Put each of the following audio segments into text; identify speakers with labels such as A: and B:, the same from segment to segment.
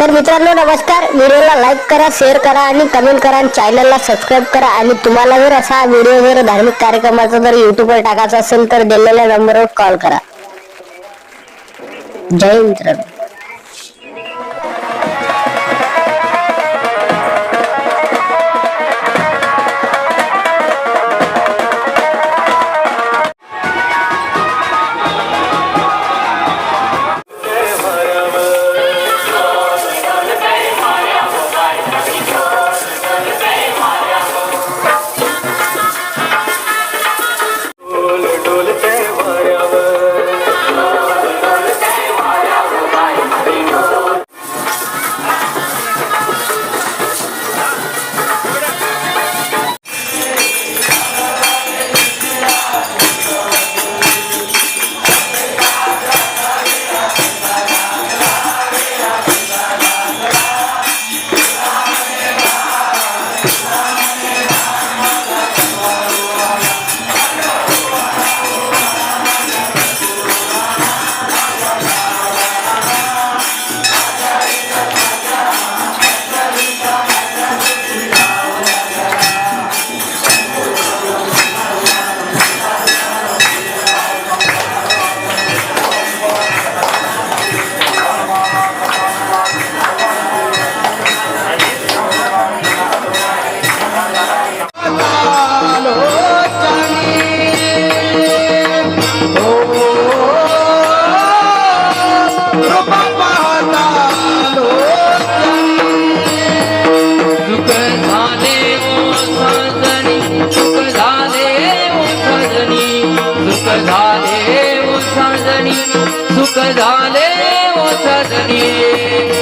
A: तर मित्रांनो नमस्कार. व्हिडिओला लाईक करा शेअर करा आणि कमेंट करा आणि चॅनलला सबस्क्राईब करा. आणि तुम्हाला जर असा व्हिडिओ जर धार्मिक कार्यक्रमाचा जर युट्यूबवर टाकायचा असेल तर दिलेल्या नंबरवर कॉल करा. जय मित्रांनो
B: सजनी सुख झाले ओ सजनी.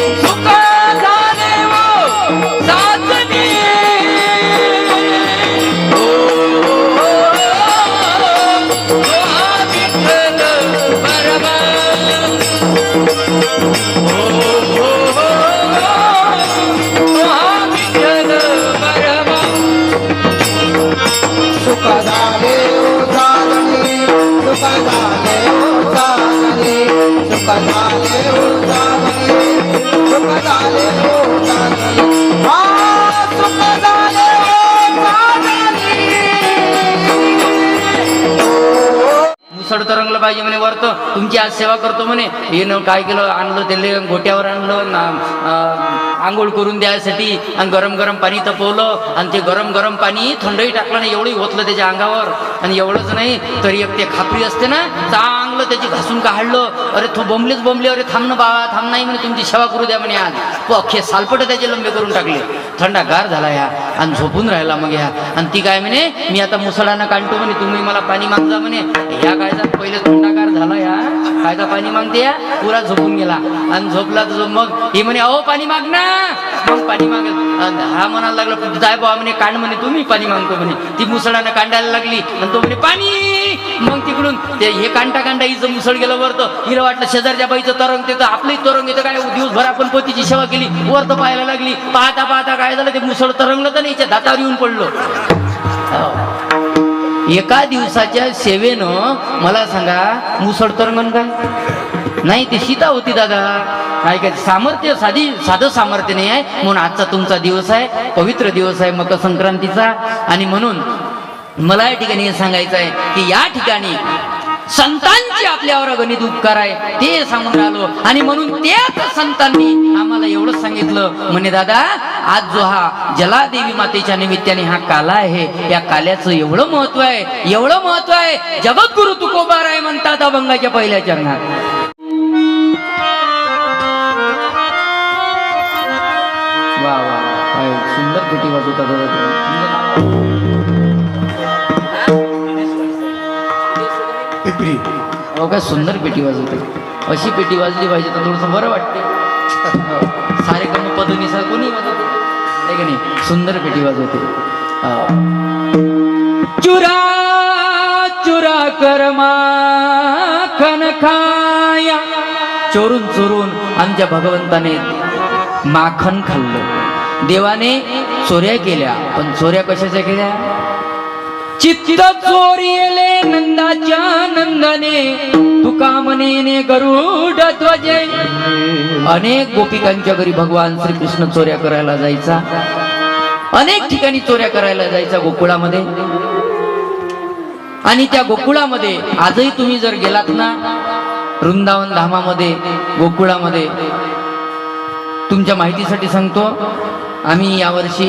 B: तरंगलं पाहिजे म्हणे वरत. तुमची आज सेवा करतो म्हणे. येणं काय केलं आणलं त्याला गोट्यावर आणलं आंघोळ करून द्यायसाठी आणि गरम गरम पाणी तपवलं आणि ते गरम गरम पाणी थंडही टाकलं आणि एवढंही होतलं त्याच्या अंगावर. आणि एवढंच नाही तरी एक ते खापरी असते ना चांगलं त्याची घासून काढलं. अरे तू बोंबलेच बोंबले अरे थांब ना बाबा थांब नाही म्हणे तुमची सेवा करू द्या म्हणे आज. तो अख्खे सालपट त्याचे लंबे करून टाकले. थंडागार झाला ह्या आणि झोपून राहिला मग ह्या आणि ती काय म्हणे मी आता मुसळानं काढतो म्हणे तुम्ही मला पाणी मागजा म्हणे. ह्या कायदा पहिले थंडागार झाला या. कायदा पाणी मागते या पुरा झोपून गेला. आणि झोपला तर मग हे म्हणे अहो पाणी माग ना. मग पाणी मागेल हा म्हणायला लागला जाय बाबा म्हणे कांड म्हणे तुम्ही पाणी मागतो म्हणे. ती मुसळानं कांडायला लागली. आणि तो म्हणे पाणी! मग तिकडून ते हे कांटा कांडा हिचं मुसळ गेलं वरतं हिला वाटलं शेजारच्या बाईचं तरंग ते तर आपलंही तरंग येतं काय दिवसभर आपण पोतीची सेवा केली वरतं पाहायला लागली. पाहता पाहता काय झालं ते मुसळ तरंगलं तर नाही दातावर येऊन पडलो. एका दिवसाच्या सेवेनं मला सांगा मुसळ तरंगण काय? नाही ती सीता होती दादा. काय काय सामर्थ्य साधी साधं सामर्थ्य नाही आहे. म्हणून आजचा तुमचा दिवस आहे पवित्र दिवस आहे मकर संक्रांतीचा आणि म्हणून मला या ठिकाणी हे सांगायचं आहे की या ठिकाणी संतांचे आपल्यावर गणित उपकार आहे. ते सांगून राहिलो. आणि म्हणून त्याच संतांनी आम्हाला एवढंच सांगितलं. म्हणे दादा आज जो हा जलादेवी मातेच्या निमित्ताने हा काला आहे या काल्याचं एवढं महत्त्व आहे एवढं महत्त्व आहे. जगद्गुरु तुकोबार आहे म्हणतात अभंगाच्या पहिल्या चरणात. वा सुंदर पेटी वाजवता दादा
C: पिपरी.
B: अहो काय सुंदर पेटी वाजवते अशी पेटी वाजली पाहिजे तर थोडंसं बरं वाटते. हो. सारे कम पदनीसा कोणी वाजवते? आहे का नाही? सुंदर पेटी वाजवते. हो. चुरा चुरा करमा खाया चोरून चोरून आमच्या भगवंताने माखन खाल्लं. देवाने चोऱ्या केल्या. पण चोऱ्या कशाच्या केल्या? चित्त चोरीले नंदाच्या नंदने तुका मनेने गरुड ध्वजे. अनेक गोपिकांच्या घरी भगवान श्रीकृष्ण चोऱ्या करायला जायचा. अनेक ठिकाणी चोऱ्या करायला जायचा गोकुळामध्ये. आणि त्या गोकुळामध्ये आजही तुम्ही जर गेलात ना वृंदावन धामामध्ये गोकुळामध्ये तुमच्या माहितीसाठी सांगतो आम्ही यावर्षी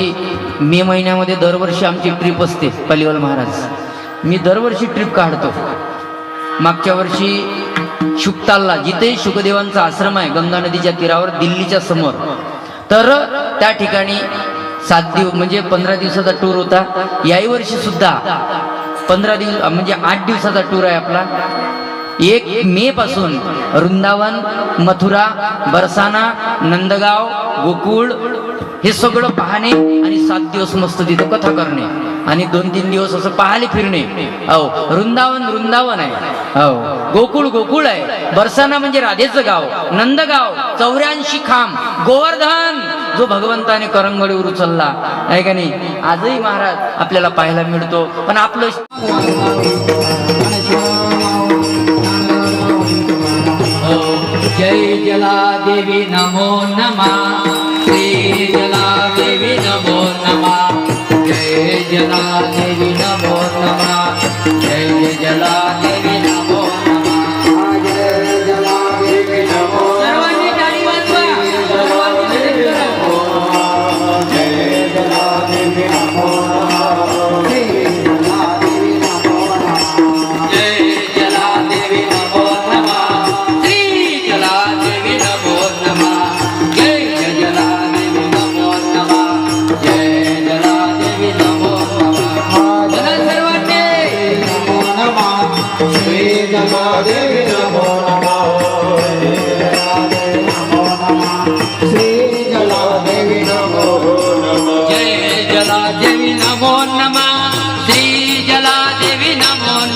B: मे महिन्यामध्ये दरवर्षी आमची ट्रिप असते पलिवल महाराज. मी दरवर्षी ट्रिप काढतो. मागच्या वर्षी शुकतालला जिथे शुकदेवांचा आश्रम आहे गंगा नदीच्या तीरावर दिल्लीच्या समोर. तर त्या ठिकाणी सात दिवस म्हणजे पंधरा दिवसाचा टूर होता. याही वर्षी सुद्धा पंधरा दिवस म्हणजे आठ दिवसाचा टूर आहे आपला. एक मे पासून वृंदावन मथुरा बरसाना नंदगाव गोकुळ हे सगळं पाहणे आणि सात दिवस मस्त तिथं कथा करणे आणि दोन तीन दिवस असं पाहाले फिरणे. अहो वृंदावन वृंदावन आहे. हो गोकुळ गोकुळ आहे. बरसाना म्हणजे राधेचं गाव नंदगाव चौऱ्याऐंशी खांब गोवर्धन जो भगवंताने करंगडीवर उचलला. आहे का नाही? आजही महाराज आपल्याला पाहायला मिळतो पण आपलं जय जला देवी नमो नमा। श्री जला देवी नमो नमा। जय जला देवी नमो नमा। जय जला देवी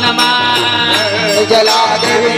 B: नमो नमः जला देवी